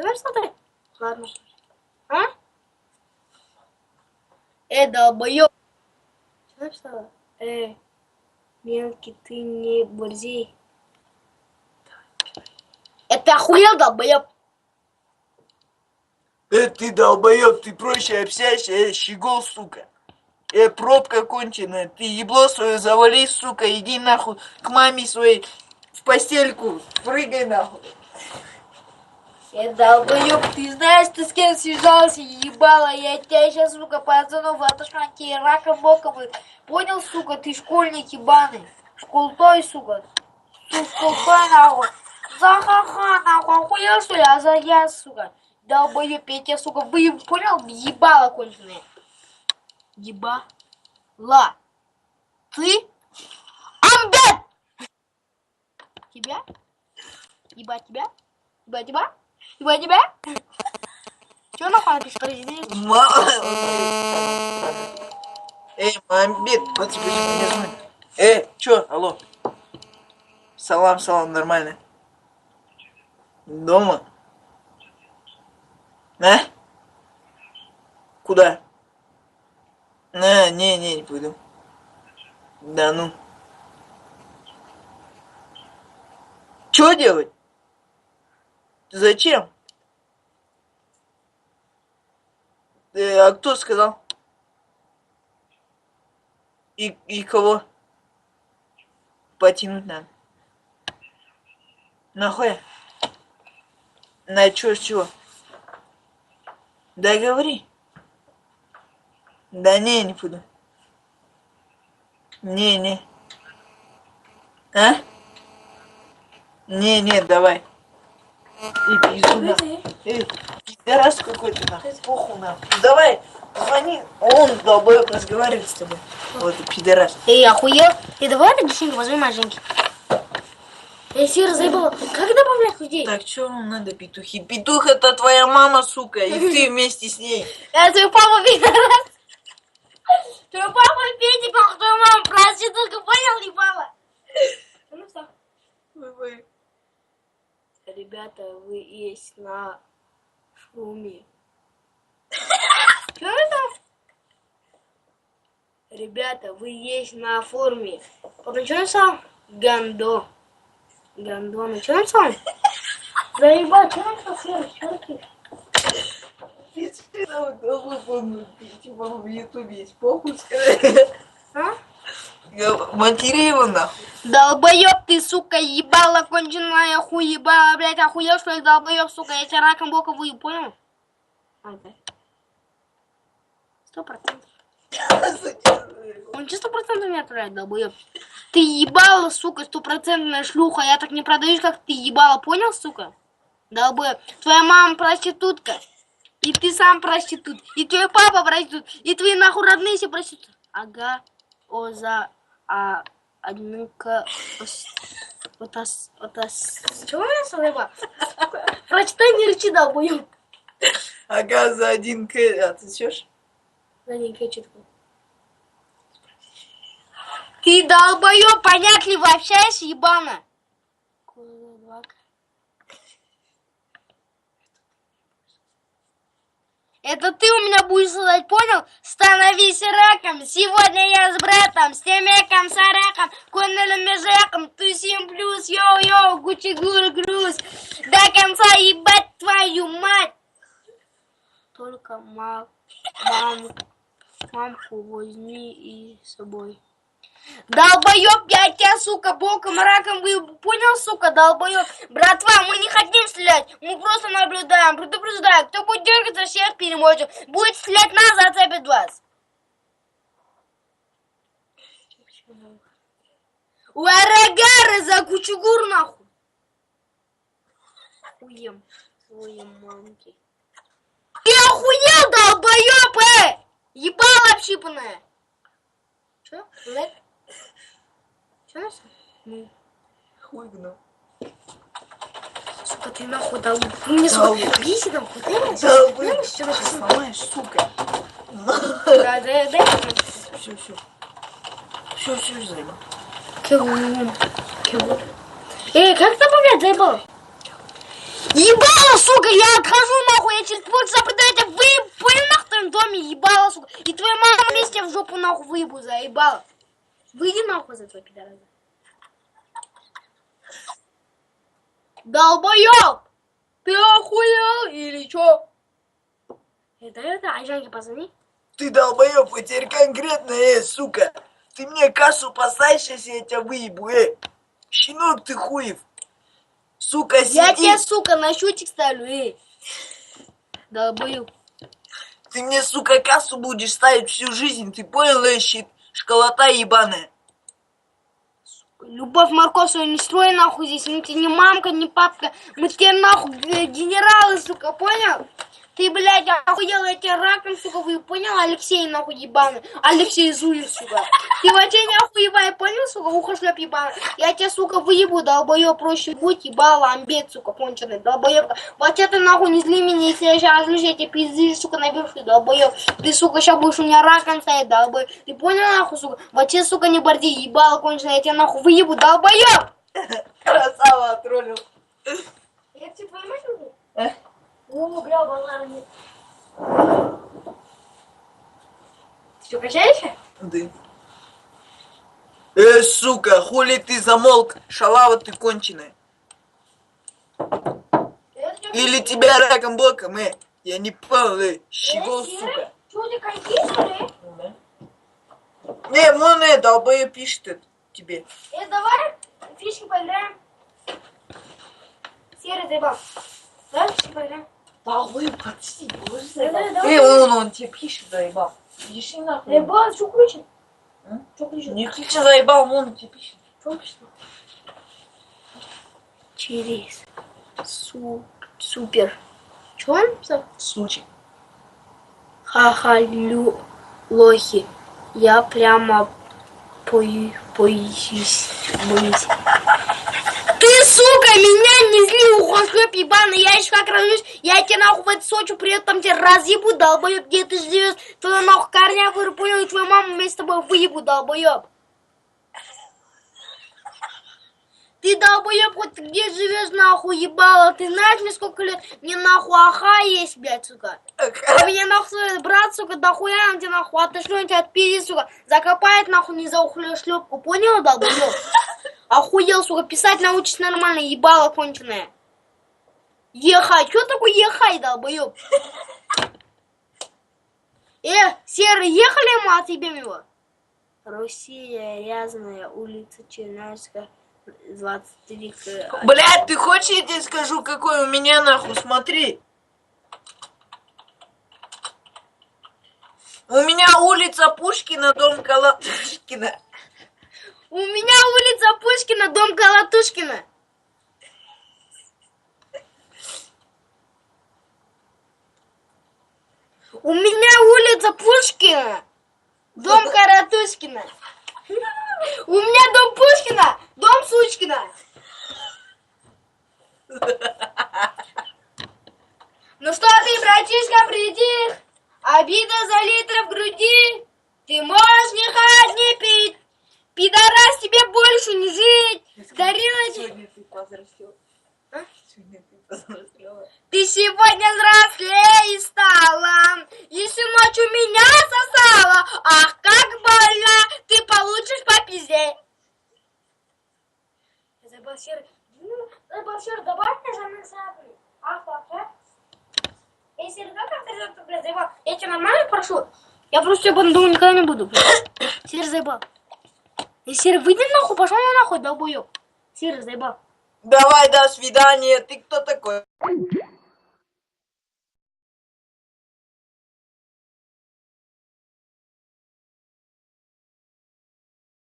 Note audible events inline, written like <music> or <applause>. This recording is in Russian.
Чего смотри? Ладно. А? Э, долбоёб. Чего что? Э, мелкий, ты не борзей. Это охуел, долбоёб? Э, ты долбоеб, ты проще общаешься, э, щегол, сука. Э, пробка конченая, ты ебло свое завали, сука, иди нахуй к маме своей в постельку, прыгай нахуй. Э, долбоёб, ты знаешь, ты с кем связался, ебала, я тебя сейчас, сука, пацанов отошлю, тебе раком боком, понял, сука, ты школьник ебаный, школтой, сука, Ты школтой, нахуй, за-ха-ха, нахуй, охуел, что ли, а за я, сука, долбоёб, я тебя, сука, вы, понял, ебала конченая, ебала, ты, амбет, тебя, ебать тебя, ебать тебя, ебать тебя, Чё нахуй напишешь, подожди. Эй, мамбит, вот тебе не звонит. Э, чё, алло. Салам, салам, нормально. Дома? А? Куда? А, не, не, не пойду. Да ну. Чё делать? Зачем? Э, а кто сказал? И, и кого? Потянуть надо. Нахуй? На чё, с чего? Да говори. Да не, не буду. Не, не. А? Не, не, давай. Иди сюда. Эй, пидорас какой-то нахуй. Похуй нахуй. Давай, звони. Он долбоёб разговаривает с тобой. Вот и пидорас. Эй, охуел? Ты давай десятку возьми маженьки. Эй, Сира, заебала. Как добавлять людей? Так, что вам надо, петухи? Петух это твоя мама, сука, и <laughs> ты вместе с ней. Я твой папа пидорас. Твой папа педик, твоя мама проститутка, понял, не папа? Ну что? Ой-ой. Ребята, вы есть на шуме. <laughs> Что это? Ребята, вы есть на форме. Написал? Гандо. Гандон. Что написал? Заебал, что написал? Сера, что ты? Типа в ютубе есть <laughs> сказать. А? Нахуй. Долбоёб ты, сука, ебала конченая хуебала, блядь, охуел, что ли, долбоёб, сука, я тебя раком бока выеб, понял? А, да. Сто процентов. Он чисто процентов не отправляет, долбоёб. Ты ебала, сука, стопроцентная шлюха, я так не продаюсь, как ты ебала, понял, сука? Долбоёб. Твоя мама проститутка. И ты сам проститут. И твой папа проститут. И твои нахуй родные все проститут. Ага. О, за... А... Одну-ка... Вот ас... Вот ас... Чего меня слыба? Прочитай, не рычи, долбоёб. Ага, за один к... А ты чёшь? Да не кричи такой. Ты долбоёб, понятливо общаешься, ебана? Это ты у меня будешь задать, понял? Становись раком. Сегодня я с братом, с темеком, с араком, конелем межаком, тусим плюс, йоу-йоу, гучи гур груз. До конца ебать твою мать. Только мам, мам, мамку возьми и с собой. Долбоёб, я тебя, сука, боком, раком вы понял, сука, долбоёб? Братва, мы не хотим стрелять, мы просто наблюдаем, предупреждаю, кто будет дергаться, всех перемотим, будет стрелять нас, зацепит вас. Уарагары за кучугур, нахуй. Хуем, своим мамки. Ты охуел, долбоёб, э! Ебало общипанное. Чё? Блядь? Нас? Ну, Хуй гну. сука, ты нахуй дал. Ты мне, нахуй, мне. Долбоёб. Дай мне сюда, Сейчас сюда. сломаешь, сука. Да, дай, дай. Все, все. Все, все, заебал. Кегун. Кегун. Эй, как добавлять, заебал? Ебало, сука, я отхожу. хочется продать, а вы понял нахуй в твоем доме, ебала, сука. И твоя мама вместе в жопу нахуй выебу, заебала. Выйди нахуй за твой пидорас. Долбоёб! Ты охуел или чё? Это это, Айжанке позвони. Ты долбоёб, а теперь конкретно, э, сука. Ты мне кассу поставь, сейчас я тебя выебу, э. Щенок ты хуев. Сука, сиди. Я тебе, сука, на счетчик ставлю, эй. Долбоёб. Ты мне, сука, кассу будешь ставить всю жизнь, ты понял, э, щит? Школота ебаная. Любовь Маркосова не строй нахуй здесь. Мы тебе не мамка, не папка. Мы тебе нахуй генералы, сука, понял? Ты, блядь, охуел, я тебе раком, сука, вы понял? Алексей, нахуй, ебаный. Алексей Зуев, сука. Ты вообще не охуевай, понял, сука? Ухо шлеп ебаный. Я тебя, сука, выебу, долбоёб, проще будь, ебала, амбет, сука, конченый, долбоёб. Вообще ты, нахуй, не зли меня, если я сейчас разлюсь, я тебе пизды, сука, наберу, долбоёб. Ты, сука, сейчас будешь у меня раком стоять, долбоёб. Ты понял, нахуй, сука? Вообще, сука, не борди, ебала, конченый, я тебя, нахуй, выебу, долбоёб. Красава, отролил. Я тебе твою мать люблю? Э? О, бля, балара нет. Ты что, качаешься? Да. Э, сука, хули ты замолк? Шалава ты конченая. Или тебя раком боком, э? Я не понял, э, щегол, сука. Не, вон э, долбоё пишет это тебе. Э, давай фишки поиграем. Серый заебал. Давай фишки поиграем. Долбоёб, подожди, боже, давай. Э, он, он тебе пишет, заебал. Идешь и нахуй. Заебал, что включен? Включен? Не кричи, заебал, он тебе пишет. Что включен? Через су супер. Что он написал? Сучи. Ха-ха, лю, лохи. Я прямо пою, боюсь, боюсь. Сука, меня не зли, ухошлеп ебаный, я еще как разлюсь, я тебе нахуй в эту Сочи приеду, там тебе разъебу, долбоеб, где ты живешь, твою нахуй корня понял, и твою маму вместе с тобой выебу, долбоеб. Ты долбоеб, хоть ты где живешь, нахуй, ебало, ты знаешь мне сколько лет, мне нахуй аха есть, блядь, сука. А меня нахуй свой брат, сука, дохуя он тебе нахуй отошлю, он тебя отпиздит, сука. Закопает нахуй не за шлепку, понял, долбоёб? Охуел, сука, писать научись нормально, ебало конченое. Ехай, что такое ехай, долбоёб? Э, серый, ехали мы, отъебем его? Россия, Рязаная, улица Чернявская, 23. к- Блядь, ты хочешь, я тебе скажу, какой у меня нахуй, смотри. У меня улица Пушкина, дом Колотушкина. <laughs> У меня улица Пушкина, дом Колотушкина. У меня улица Пушкина, дом Каратушкина. У меня дом Пушкина, дом Сучкина. Ну что ты, братишка, приди, обида за литр в груди. Ты можешь не хать, не пить, пидорас тебе больше не жить. Тебе... Сегодня ты повзрослела. А? Сегодня ты повзрослела. Ты сегодня взрослее стала, если ночью меня сосала, ах, как больно, ты получишь по пизде. Забасир, ну, Забасир, добавь мне же насадный. Ах, вообще. Если как ты, блядь, заебал, я тебя нормально прошу? Я просто тебя думаю, никогда не буду. Сир заебал. Сир, выйди нахуй, пошел на нахуй, долбоёб. Сир заебал. Давай, до свидания. Ты кто такой?